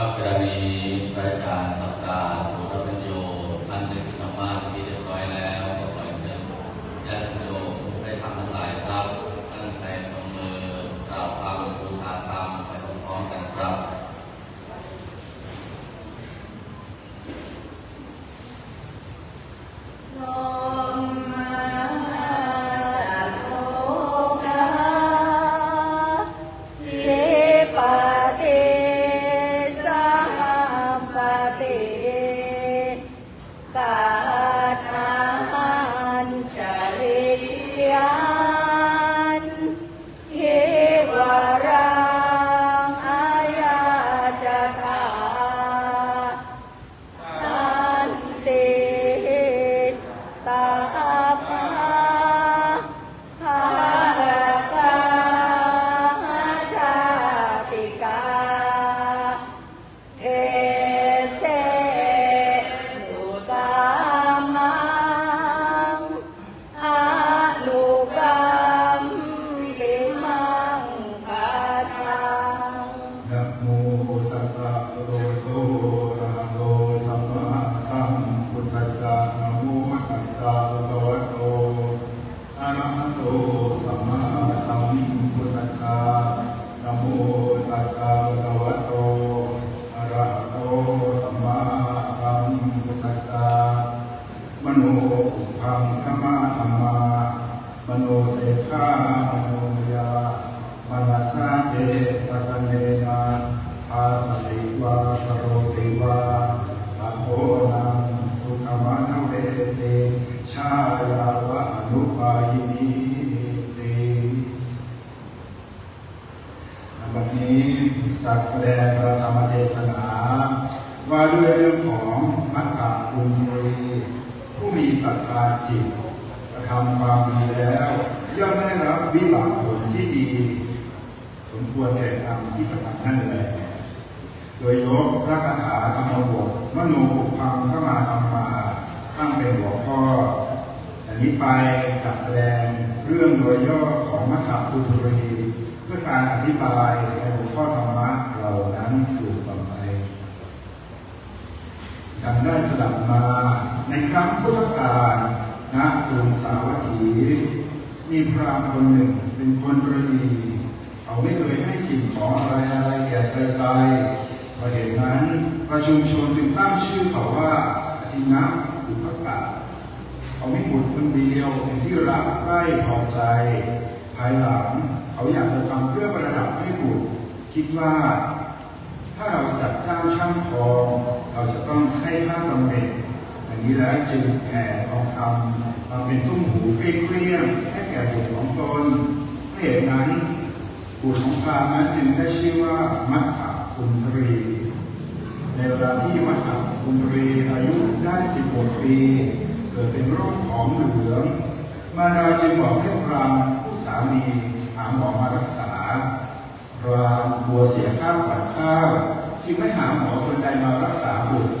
ครับกรณีรายการสัปดาห์ มัดแสดงพระธรรมเทศนาว่าด้วยเรื่องของมัคคะบุญรีผู้มีศรัทธาจิตกระทำความดีแล้วย่อมได้รับวิบากผลที่ดี สมควรแก่กรรมที่กระทำนั่นแหละโดยยกพระคาถาธรรมบทมโนปุพังเข้ามาทำมาตั้งเป็นหัวข้ออันนี้ไปจัดแสดงเรื่องโดยย่อของมัคคะบุญรีเพื่อการอธิบายในหัวข้อธรรมะเหล่านั้นสู่ต่อไป ดังได้ส ลับมาในครั้งพุทธกาลณกรุงสาวัตถี มีพราหมณ์คนหนึ่งเป็นคนประณีเขาไม่เคยให้สิ่งของอะไรอะไรแก่ใครๆเพราะเหตุนั้นประชุมชนจึงตั้งชื่อเขาว่าอธินะอุปกาเขาไม่บุตรคนเดียวเป็นที่รักใคร่พอใจ ภายหลังเขาอยากจะทำเพื่อประดับให้บุตรคิดว่า ถ้าเราจัดจ้างช่างทอง เราจะต้องให้ค่าบำเหน็จอันนี้แล้วจึงแห่ทองคำมาเป็นตุ้มหูเกลี้ยงให้แก่บุตรของตนเพราะเหตุนั้นบุตรของพราหมณ์นั้นจึงได้ชื่อว่ามัทธคุณทรี ในเวลาที่มัทธคุณทรีอายุได้16ปีเกิดเป็นโรคของเหลืองมารดาจึงบอกให้พรามผู้สามีหาหมอมารักษาพรามกลัวเสียค่าขวัญข้าว จึงไม่หาหมอคนใดมารักษาบุตร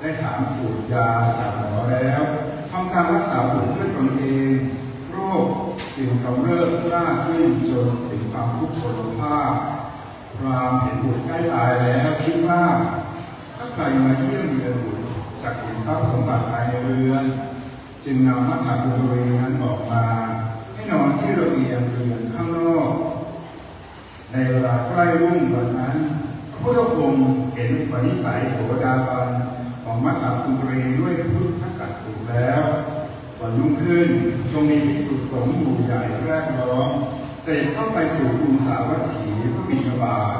ได้ถามสูตรยาจากหมอแล้วทำการรักษาบุตรด้วยตนเอง โรคจึงกำเริบกล้าขึ้นจนถึงความทุกข์ทรมานพรามเห็นบุตรใกล้ตายแล้วคิดว่าถ้าใครมาเยี่ยมเยือนบุตรจากเห็นทรัพย์สมบัติภายในเรือน จึงนำมัทธบุรีนั้นออกมาให้นอนที่ระเบียงเรือนข้างนอก ในเวลาใกล้รุ่งวันนั้น พระพุทธองค์เห็นปณิสัยโสดาบันของมัทธคุเรด้วยพุทธกัดสุแล้ววันรุ่งขึ้นทรงมีภิกษุสงฆ์หมู่ใหญ่แรกร้องเสด็จเข้าไปสู่กรุงสาวัตถีพื่อบิณฑบาต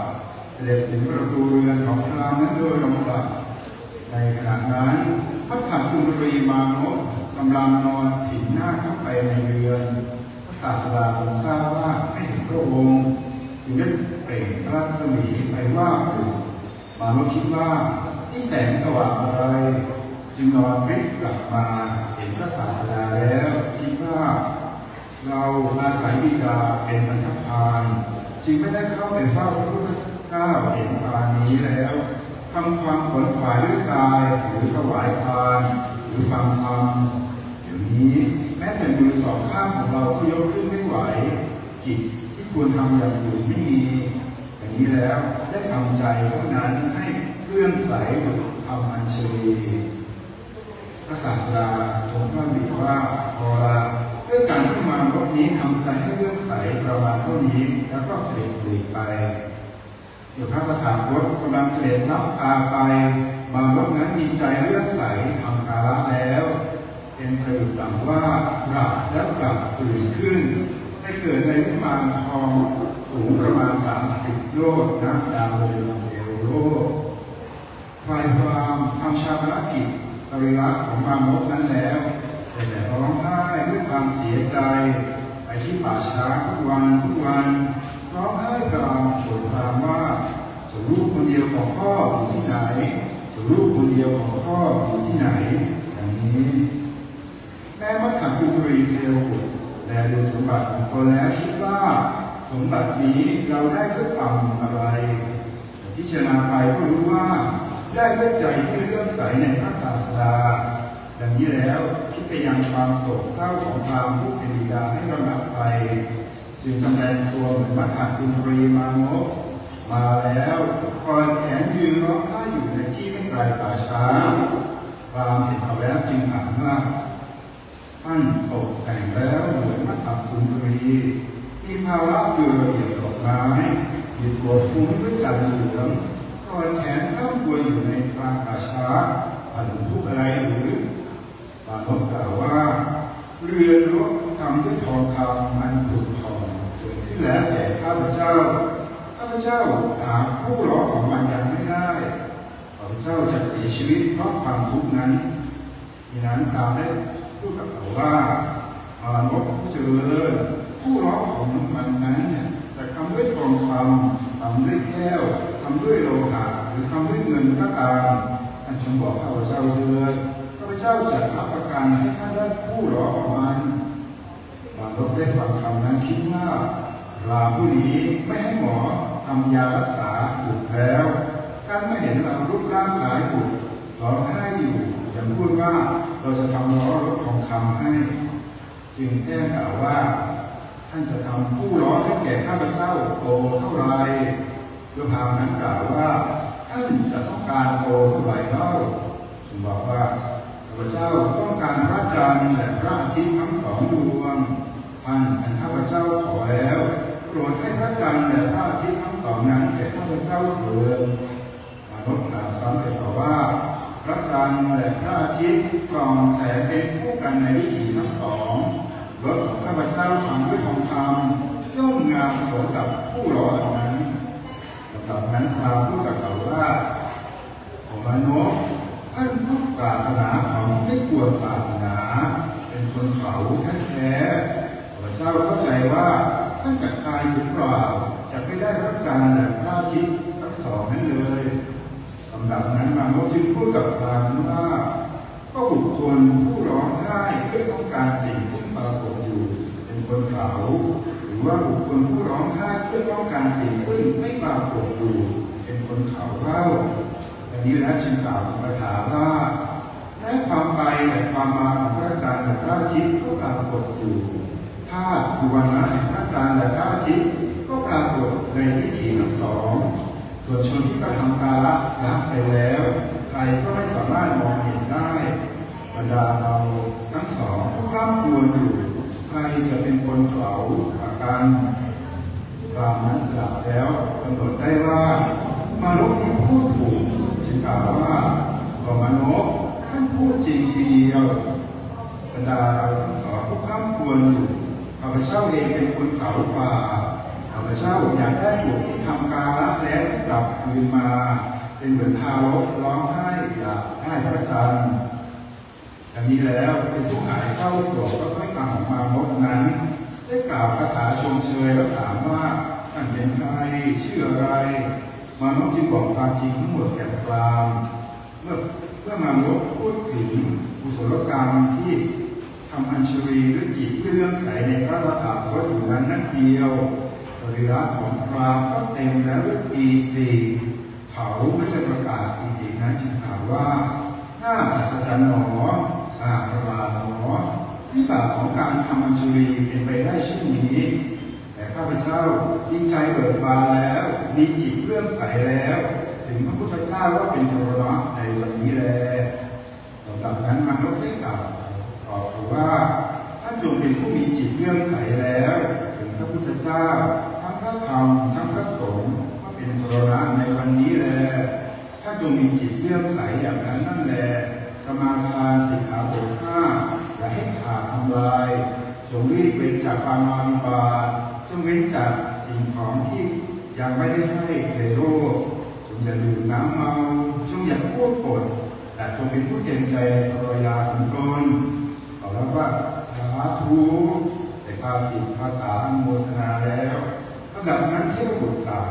เสด็จถึงประตูเรือนของพราหมณ์นั้นโดยลำดับในขณะนั้นพระขันตุรีมานพกำลังนอนผินหน้าเข้าไปในเรือนพระศาสดาทรงทราบว่าไม่เห็นพระองค์จึงได้เปล่งพระรัศมีไปว่าบุตร มานพคิดว่าที่แสงสว่างอะไรจึงนอนริบกลับมาเห็นพระศาสดาแล้วคิดว่า เราอาศัยบิดาเป็นบรรทัพานจึงไม่ได้เข้าไปเฝ้าพระพุทธเจ้าเห็นปานนี้แล้วทำความขนขวายด้วยกายหรือถวายทาน หรือฟังธรรมเดี๋ยวนี้แม้แต่มือสองข้างของเราก็ยกขึ้นไม่ไหวจิตที่ควรทำอย่างอื่นไม่มี นี้แล้วได้ทำใจเท่านั้นให้องใสดุจธรรมอัญชลีพระศาสดาทรงพระบิดว่าพอละด้วยการที่มารถนี้ทำใจให้เลื่องใสประมาณเท่านี้แล้วก็เสด็จหลีกไปเดี๋ยวพระประธานรถกำลังเสด็จรับพาไป มารถนั้นมีใจเลื่อนใสทำกาละแล้วเป็นประโยชน์ดังว่าหลับแล้วกลับตื่นขึ้นให้เกิดในวิมานทอง สูงประมาณ30โยชน์นับดาวเรืองเอวโลกฝ่ายพรามทำชาปนกิจสรีระของมารถนั้นแล้วแต่แต่ร้องไห้ด้วยความเสียใจ ไปที่ป่าช้าทุกวันทุกวันร้องไห้กลางโศกครามว่าจะลูกคนเดียวของพ่ออยู่ที่ไหนจะลูกคนเดียวของพ่ออยู่ที่ไหนอย่างนี้แม้ว่าขันธุรีเทวบุตรและดูสมบัติของตนแล้วคิดว่า สมบัตินี้เราได้ด้วยกรรมอะไร พิจารณาไปก็รู้ว่า ได้ด้วยใจที่เลื่อมใสในพระศาสดาดังนี้แล้วคิดไปยังความโศกเศร้าของความผู้เป็นบิดาให้ระงับไป จึงแสดงตัวเหมือนมัทธคุตรีมามกมาแล้วคอยแขนยืนร้องไห้อยู่ในที่ไม่ไกลป่าช้าความเห็นเขาแล้วจึงถามว่าท่านตกแต่งแล้วเหมือนมัทธคุณรี มีภาวะคือระเบียบดอกไม้หยิบตัวฟุ้งด้วยจันทร์เหลืองคอยแขนข้ามตัวอยู่ในกลางป่าช้าอันทุกข์อะไรหรือปาโนกล่าวว่า เรือนรถทำด้วยทองคำมันถูกทองเกิดขึ้นแล้วแต่ข้าพเจ้าข้าพเจ้าหาผู้ร้องของมันยังไม่ได้ข้าพเจ้าจะเสียชีวิตเพราะความทุกข์นั้นดังนั้นตามได้พูดกับเขาว่ามานพผู้เจริญ ผู้ร้องของมันนั้นเนี่ยจะทำด้วยทองคำทำด้วยแก้วทำด้วยโลหะหรือทำด้วยเงินก็ตามท่านจงบอกข้าพเจ้าเถิดข้าพเจ้าจะรับประกันให้ท่านได้ผู้ร้องของมันบางคนได้ฟังคำนั้นคิดว่าราผู้นี้ไม่ให้หมอทำยารักษาบุตรแล้วการไม่เห็นเรารูปร่างกายบุตรร้องไห้อยู่ยังพูดว่าเราจะทำล้อรถทองคำให้ จึงแจ้งกล่าวว่า ท่านจะทำผู้ร้องให้แก่ข้าพเจ้าโตเท่าไรโดยพามนั้นกล่าวว่า ท่านจะต้องการโตเท่าไรเล่าจึงบอกว่าข้าพเจ้าต้องการพระจันทร์และพระอาทิตย์ทั้งสองดวงท่านอันข้าพเจ้าขอแล้วโปรดให้พระจันทร์และพระอาทิตย์ทั้งสองนั้นแก่ข้าพเจ้าเถิดมนุษย์กล่าวซ้ำแต่ต่อว่า พระจันทร์และพระอาทิตย์ส่องแสงเป็นคู่กันในวิถีทั้ง สองรถข้าพเจ้าทำด้วยทองคำย่อมงามสมกับผู้ร้อเหลานั้นลำดับนั้นพราหมณ์พูดกับเขาว่าของมนุษย์ท่านผู้ปรารถนาของไม่ควปรารถนา เป็นคนเขาแท้ๆพระเจ้าเข้าใจว่าท่านจะตายหรือเปล่าจะไม่ได้รับการและพระอาทิตย์ทั้งสองนั้นเลยลำดับนั้นมนุษย์จึงพูดกับพรามว่าก็บุคคลผู้ร้องไห้เพื่อต้องการสิ่งที่ปรากฏอยู่ เป็น คนเขาหรือว่าบุคคลผู้ร้องไห้เพื่อต้องการสิ่งที่ไม่ปรากฏอยู่เป็นคนเขาเล่าอันนี้แล้วจึงกล่าวคาถาว่าและความไปและความมาของพระอาจารย์และพระอาทิตย์ก็ปรากฏอยู่ธาตุคือวันนะพระอาจารย์และพระอาทิตย์ก็ปรากฏในวิถีทั้งสองส่วนชนที่กระทำกาละละไปแล้วใครก็ไม่สามารถมองเห็นได้บรรดาเราทั้งสองผู้ร่ำควรอยู่ ใครจะเป็นคนเผาอาการตามนั้นสลับแล้วกำหนดได้ว่ามนุษย์พูดถูกจึงกล่าวว่าก็มนุษย์ท่านพูดจริงทีเดียวบรรดาเราทั้งสองผู้ร่ำควรอยู่ข้าพเจ้าเองเป็นคนเผาป่าข้าพเจ้าอยากได้บุตรที่ทำการละแล้วกลับคืนมา เป็นเหมือนทารกร้องไห้อยากได้พระจันทร์ ดังนี้แล้วเป็นผู้หายเศร้าโศกก็ไม่กล่าวมามดนั้น ได้กล่าวคาถาชมเชยแล้วถามว่าท่านเป็นใครชื่ออะไรมานพจึงบอกความจริงทั้งหมดแก่พรามเมื่อเมื่อมานพพูดถึงกุศลกรรมที่ทำอัญชรีด้วยจิตที่เลื่อมใสในพระธรรมวัตถุนั้นนักเดียวบริรักของพรามก็เต็มแล้วด้วยปีติเผาไม่ใช่ประกาศปีตินั้นจึงถามว่าน่าอัศจรรย์หนอ อาพระบาหนอวิบากของการทำอัญชรีเป็นไปได้เช่นนี้ แต่ข้าพเจ้าดีใจเบิกบานแล้วมีจิตเลื่อมใสแล้ว ถึงพระพุทธเจ้าว่าเป็นสรณะในวันนี้แลลำดับนั้นมนุษย์ได้กล่าวตอบว่าท่านจงเป็นผู้มีจิตเลื่อมใสแล้ว ถึงพระพุทธเจ้าทั้งพระธรรมทั้งพระสงฆ์ว่าเป็นสรณะในวันนี้แลถ้าจงมีจิตเลื่อมใสอย่างนั้นนั่นแหละสมาทานสิกขาบทห้าอย่าให้ขาดทำลาย จงรีบเว้นจากปานาติบาตจงเว้นจากสิ่งของที่ยังไม่ได้ให้แก่โลกจงอย่าดื่มน้ำเมาจงอย่าพูดปดแต่จงเป็นผู้เกรงใจภรรยาของตนเอาแล้วว่าสาธุแต่ภาษีภาษาโมทนาแล้วขณะนั้นเทพบุตรกล่าว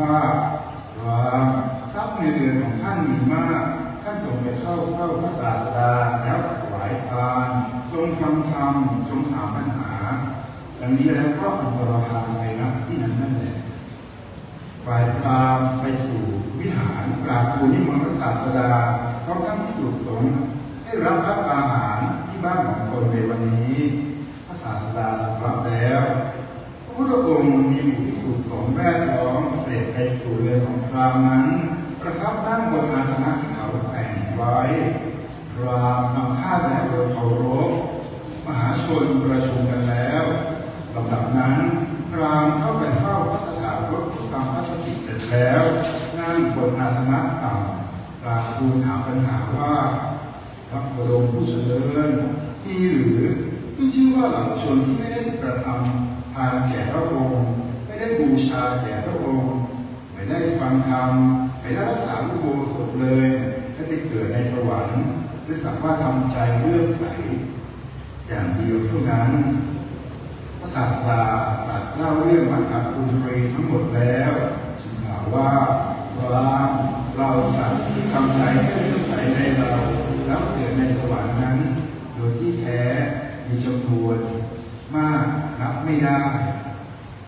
ว่าว่าทรัพย์ในเรือนของท่านมีมาก ท่านจงไปเข้าเข้าพระศาสดา รรมจงถามปัญหาดังนี้แล้วก็อันตรธานไปนะที่นั้นนั่นแหละฝ่ายพรามไปสู่วิหารกราบทูลนิมนต์พรศาสดาพร้อมทั้งพิสุดสงให้รับรับอาหารที่บ้านของตนในวันนี้ พระศาสดาสำรับแล้วพระพุทธองค์มีหมู่พิสุสงแวดล้อมเสด็จไปสู่เรือนของพราหมณ์นั้น ประทับนั่งบนอาสนะที่เขาแต่งไว้ พราหมณ์นำข้าวและโดยเคารพมหาชนประชุมกันแล้วลำดับนั้นพราหมณ์เข้าไปเฝ้าพระสถา คตตามพระสถิเสร็จแล้วนั่งบนอาสนะต่ำกราบทูลถามปัญหาว่าพระบรมผู้เจริญมีหรือที่ชื่อว่าหลังชนที่ไม่ได้กระทำทานแก่พระองค์ไม่ได้บูชาแก่พระองค์ไม่ได้ฟังธรรมไม่ได้รักษาลูกโบสถเลยและไปเกิดในสวรรค์หรือสามารถทำใจเลื่อมใสอย่างเดียวเท่านั้น ศาสดาตรัสเล่าเรื่องมัทธคุณตรีทั้งหมดแล้วกล่าวว่าว่าเราสัตว์ที่ทำใจให้เลื่อมใสในเราแล้วเกิดในสวรรค์นั้น โดยที่แท้มีจำนวนมากนับไม่ได้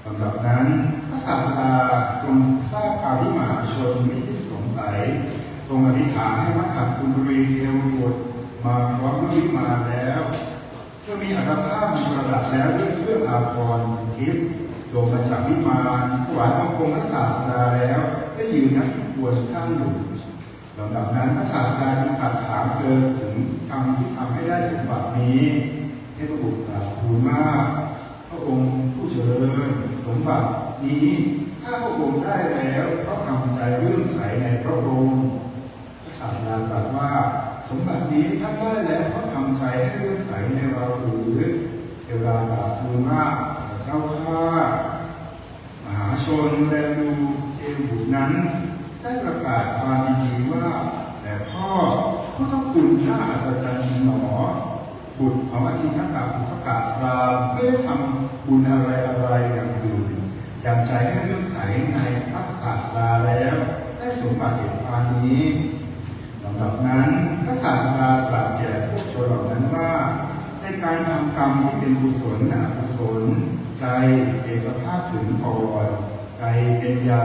สำหรับนั้นพระศาสดาทรงทราบข่าวที่มหาชนไม่สิ้นสงสัยทรงอธิษฐานให้มัทธคุณตรีเทวบุตรมาพร้อมด้วยวิมานแล้ว เมื่อมีอัตภาพมีประดับแล้วด้วยเครื่องอาภรณ์ทิพย์ลงมาจากวิมานถวายบังคมพระศาสดาแล้วได้ยืนนักควรข้างอยู่ลำดับนั้นพระศาสดาจึงตรัสถามเธอถึงคำที่ทำให้ได้สมบัตินี้ให้พระบุตรกล่าวทูลว่าพระองค์ผู้เจริญสมบัตินี้ ถ้าพระองค์ได้แล้วเพราะทำใจเลื่อมใสในพระองค์ พระศาสดาตรัสว่าสมบัตินี้ท่านได้แล้วเพราะทำใจให้เลื่อมใสในเราหรือเทว ดากราบทูลว่าเจ้าข้ามหาชนแลดูเทวบุตรนั้น ได้ประกาศความดีว่า แต่พ่อผู้ต้องคุณน่าอัศจรรย์หนอ บุตรของอธินักกับประกาศรามไม่ได้ทำบุญอะไรอะไรอย่างอื่นอย่างใจให้เลื่อมใสในพระศาสดาแล้ว ได้สมบัติเหตุการณ์นี้ ลำดับนั้นพระศาสดาตรัสแก่พวกชนเหล่านั้นว่า ในการทำกรรมที่เป็นกุศลอ กุศลใจเป็นสภาพถึงพอลอยใจเป็นใหญ่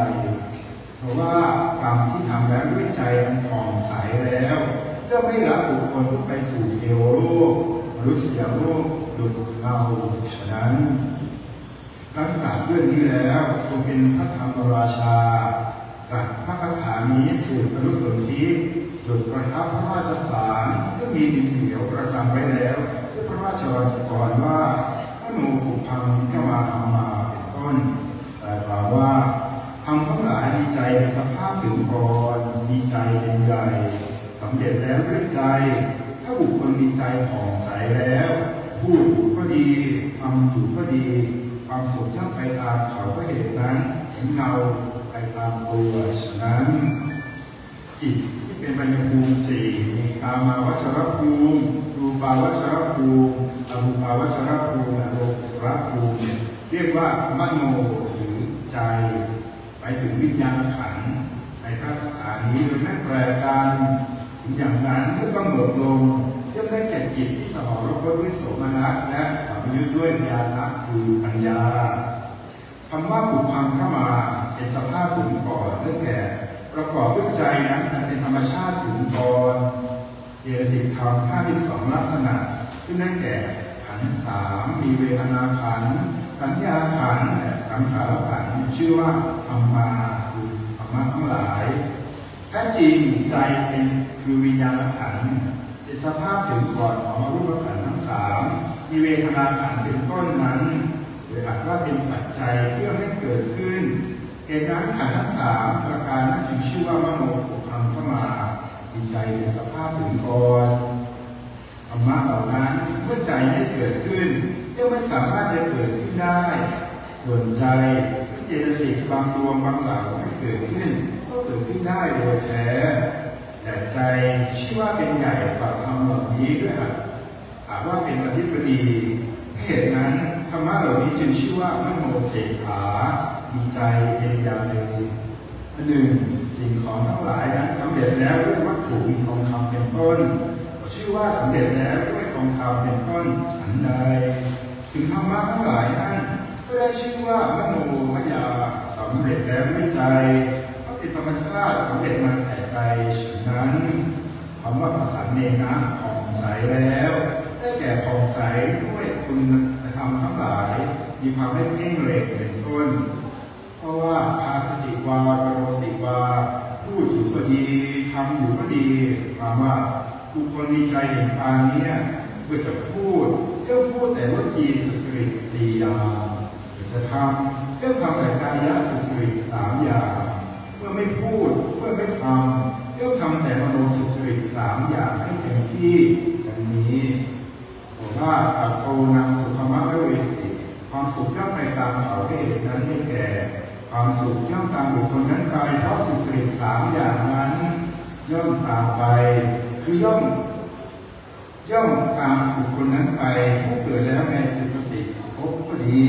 เพราะว่ากรรมที่ทำแล้วด้วยใจมันผ่องใสแล้วก็ไม่รับบุคคลไปสู่เทวโลกมนุษยโลกดุจเงาฉะนั้นตั้งแต่เรื่องนี้แล้วทรงเป็นพระธรรมราชาตรัสพระคาถานี้สืบอนุสนธิโดยประทับพระราชสารซึ่งมีดินเหนียวประจำไว้แล้วด้วยพระราชวังกรว่า พระโนปุพังขมาธรรมาเป็นต้นแต่กล่าวว่าทำทั้งหลายมีใจเป็นสภาพถึงกรมีใจเป็นใหญ่สำเร็จแล้วด้วยใจ ถ้าบุคคลมีใจผ่องใสแล้ว พูดอยู่ก็ดีทำอยู่ก็ดี ความสุขย่อมไปตามเขาก็เหตุนั้นถึงเงาไปตามตัวฉะนั้นจิตที่เป็นปัญญภูมิสี่มีกามาวัชรภูมิรูปาวัชรภูมิอรูปาวัชรภูมิอรู ปรภูมิเรียกว่ามโนหรือใจ ไปถึงวิญญาณขันธ์ในพระคาถานี้โดยไม่แปลกันถึงอย่างนั้นเมื่อกำหนดลงย่อมได้แก่จิตที่สหรคตด้วยโสมนัสและสัมยุทธ์ด้วยญาณคือปัญญาคำว่าบุพังเข้ามาเป็นสภาพถึงก่อนเรื่องแก่ประกอบด้วยใจนั้นเป็นธรรมชาติถึงก่อนเจสิกธรรมห้าสิบสองลักษณะซึ่งได้แก่ ขันธ์สามมีเวทนาขันธ์สัญญาขันธ์และสังขารขันธ์ชื่อว่าธรรมาคือธรรมะทั้งหลายแท้จริงใจเป็นคือวิญญาณขันธ์เป็นสภาพถึงก่อนของรูปขันธ์ทั้งสามมีเวทนาขันธ์เป็นต้นนั้นโดยอาจว่าเป็นปัจจัยเพื่อให้เกิดขึ้นเหตุนั้นขันธ์ทั้งสามประการนั้นจึงชื่อว่ามโนปุพังเข้ามามีใจเป็นสภาพถึงก่อนธรรมะเหล่านั้น เมื่อใจไม่เกิดขึ้นย่อมไม่สามารถจะเกิดขึ้นได้ ส่วนใจเจตสิกบางดวงบางเหล่าไม่เกิดขึ้น ก็เกิดขึ้นได้โดยแท้แต่ใจชื่อว่าเป็นใหญ่กว่าธรรมเหล่านี้ด้วยอาจอาจว่าเป็นอธิปดีเหตุนั้นธรรมะเหล่านี้จึงชื่อว่ามโนเสขามีใจเป็นใหญ่หนึ่งสิ่งของทั้งหลายนั้นสำเร็จแล้วด้วยวัตถุมีทองคำเป็นต้น ชื่อว่าสำเร็จแล้วด้วย ทองคำเป็นต้นฉันใดถึงธรรมะทั้งหลายนั้นก็ได้ชื่อว่ามโนมยาสำเร็จแล้วด้วยใจก็เป็นธรรมชาติสำเร็จมาแต่ใจฉะนั้นคำว่าประสานเนนะผ่องใสแล้ว ได้แก่ผ่องใสด้วยคุณธรรมทั้งหลาย มีความไม่เพ่งเล็กเป็นต้น เพราะว่าภาสติวากโรติวาพูดอยู่ก็ดีทำอยู่ก็ดีความว่าบุคคลมีใจเห็นปานนี้ เมื่อจะพูดเรื่องพูดแต่ว่าจีสุจริตสี่อย่างเมื่อจะทำเรื่องทำแต่กายะสุจริตสามอย่างเมื่อไม่พูดเมื่อไม่ทำเรื่องทำแต่มโนสุจริตสามอย่างให้เต็มที่ดังนี้บอกว่าตัดโตนางสุขมะเวติความสุขย่อมไปตามเขาเหตุนั้นไม่แก่ความสุขย่อมตามบุคคลนั้นไปเพราะสุจริตสามอย่างนั้นย่อมตามไปคือย่อม ย่อมตามบุคคลนั้นไปผู้เกิดแล้วในสุคติภพก็ดี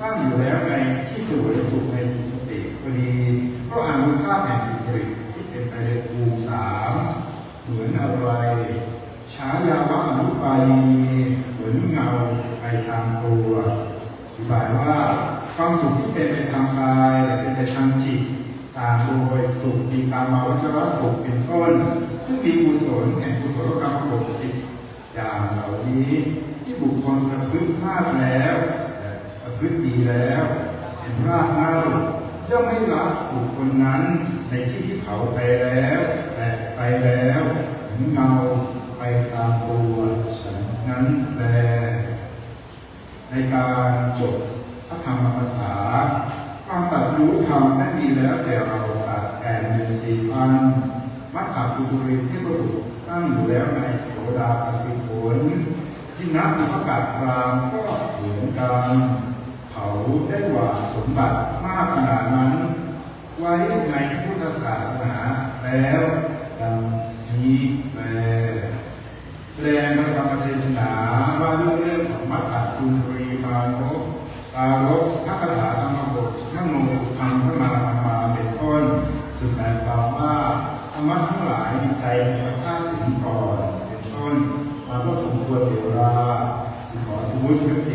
ตั้งอยู่แล้วในที่สวยสุขในสุคติก็ดีเพราะอนุภาพแห่งสุจริตที่เป็นไปในภูสามเหมือนอะไรฉายาวะอนุปายีเหมือนเงาไปตามตัวอธิบายว่าความสุขที่เป็นไปทางกายและเป็นไปทางจิตตามโดยสุขมีตามมาวัชรสุขเป็นต้นซึ่งมีกุศลแห่งกุศลกรรมปกติ อย่างเหล่านี้ที่บุคคลประพฤติมากแล้วและประพฤติดีแล้วเป็นพรากเหง้าย่อมไม่ละบุคคลนั้นในที่ที่เผาไปแล้วแต่ไปแล้วเหมือนเงาไปตามตัวฉันนั้นแลในการจบพระธรรมกถาความตรัสรู้ธรรมได้มีแล้วแต่เราสัตว์แก่หนึ่งสี่พันมัตตาปุตุริเทพบุตรตั้งอยู่แล้วในโสดาปฏิ ลที่นับประกาศรามก็เหมือนกันเขาได้หวาสมบัติมากขนาดนั้น ไว้ในพุทธศาสนาแล้วดังนี้แลแสดงพระธรรมเทศนาว่าด้วยเรื่องของมัตตคุณรีปาโนปาลบพระคาถาธรรมบททั้งโมธรรมพระมาธรรมาเป็นต้นสุดแปลความว่าธรรมะทั้งหลายใจ ก็สมควรเวลาจึงขอสมมติยุติ